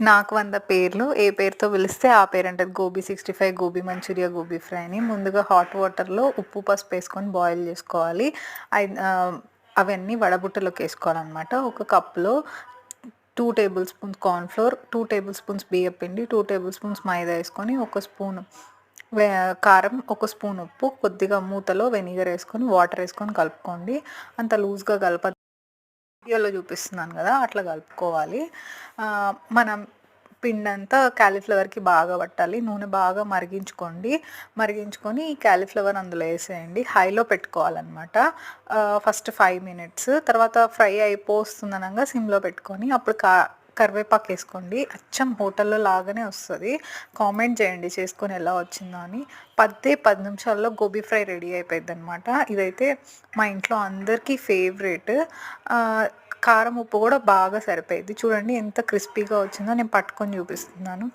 నాకు వంద పేర్లు. ఏ పేరుతో పిలిస్తే ఆ పేరు అంటది gobi sixty five gobi manchurian gobi fry అని. ముందుగా హాట్ వాటర్లో ఉప్పు పసుపు వేసుకొని బాయిల్ చేసుకోవాలి. అవన్నీ వడబుట్టలోకి వేసుకోవాలన్నమాట. ఒక కప్లో two tablespoons cornflour two tablespoons బియ్యం పిండి టూ టేబుల్ స్పూన్స్ మైదా వేసుకొని ఒక స్పూన్ వే- కారం ఒక స్పూన్ ఉప్పు కొద్దిగా మూతలో వెనిగర్ వేసుకొని వాటర్ వేసుకొని కలుపుకోండి. అంత లూజ్గా కలప వీడియోలో చూపిస్తున్నాను కదా అట్లా కలుపుకోవాలి. మనం పిండి అంతా క్యాలీఫ్లవర్కి బాగా పట్టాలి. నూనె బాగా మరిగించుకోండి. మరిగించుకొని ఈ క్యాలీఫ్లవర్ అందులో వేసేయండి. హైలో పెట్టుకోవాలన్నమాట. First five minutes. తర్వాత ఫ్రై అయిపోతుందనగా సిమ్లో పెట్టుకొని అప్పుడు కా కరివేపాకు వేసుకోండి. అచ్చం హోటల్లో లాగానే వస్తుంది. కామెంట్ చేయండి చేసుకొని ఎలా వచ్చిందో అని. పదే పది నిమిషాల్లో గోబీ ఫ్రై రెడీ అయిపోయింది అనమాట ఇదైతే మా ఇంట్లో అందరికీ ఫేవరెట్. కారం ఉప్పు కూడా బాగా సరిపోయింది చూడండి ఎంత క్రిస్పీగా వచ్చిందో నేను పట్టుకొని చూపిస్తున్నాను.